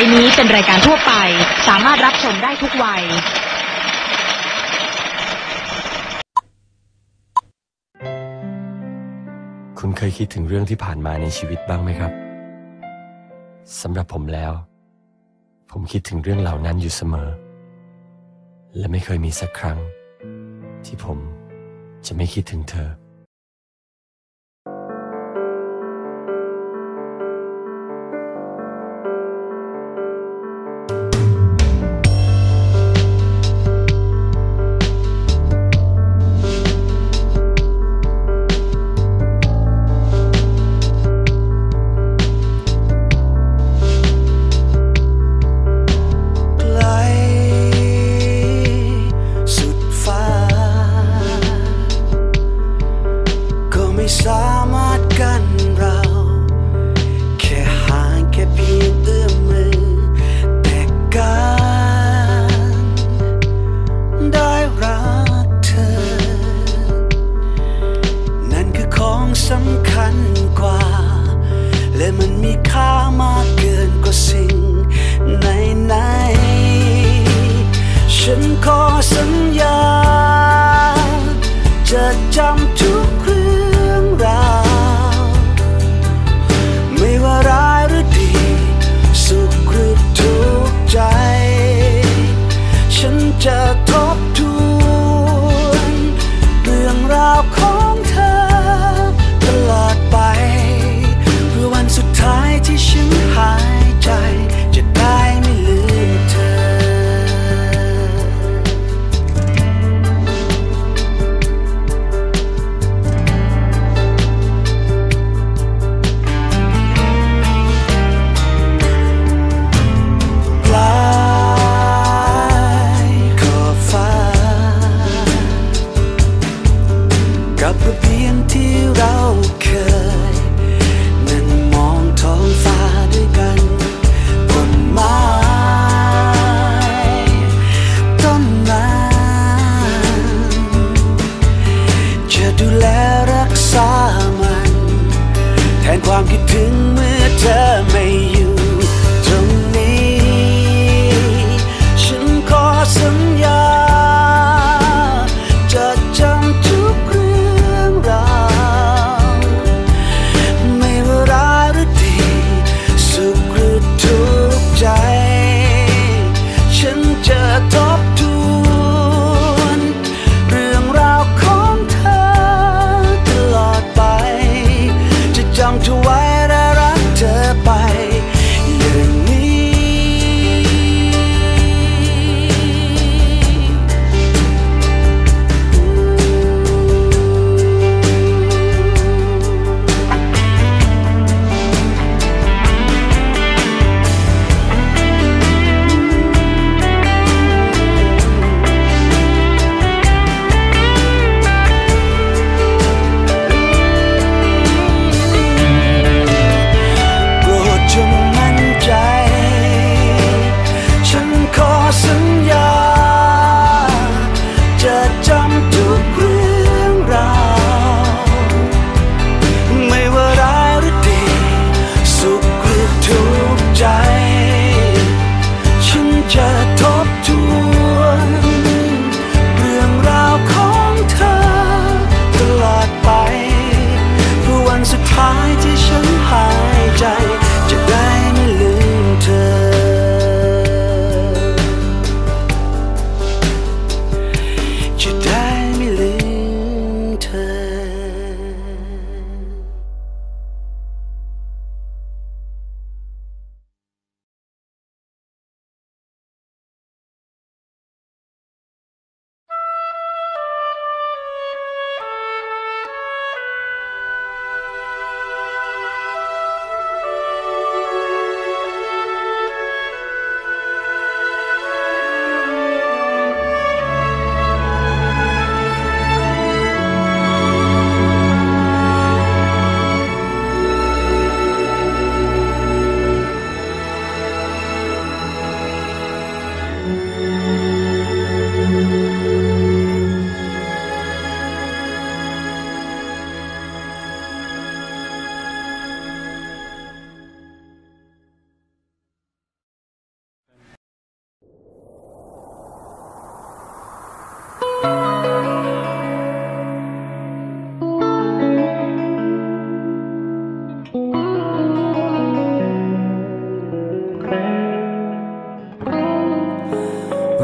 ไปนี้เป็นรายการทั่วไป สามารถรับชมได้ทุกวัย คุณเคยคิดถึงเรื่องที่ผ่านมาในชีวิตบ้างไหมครับสำหรับผมแล้ว ผมคิดถึงเรื่องเหล่านั้นอยู่เสมอ และไม่เคยมีสักครั้ง ที่ผมจะไม่คิดถึงเธอ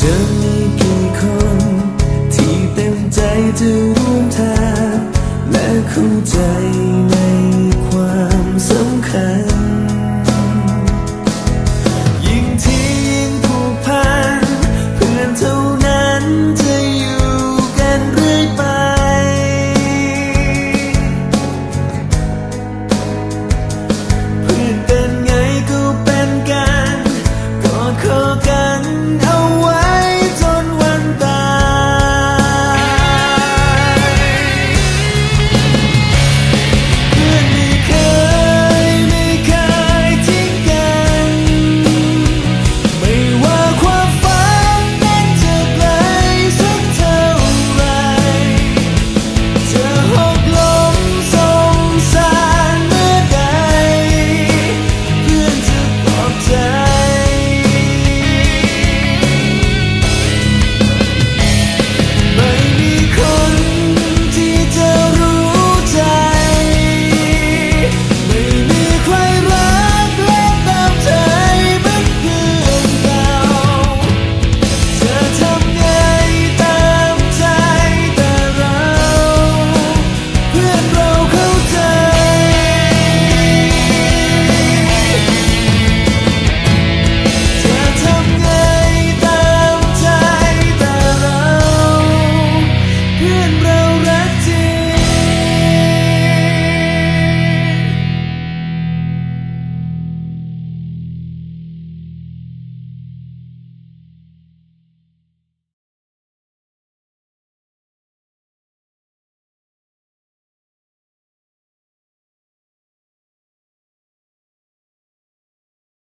ธอมีกี่คน ที่เต็มใจจะร่วมทางและเข้ใจ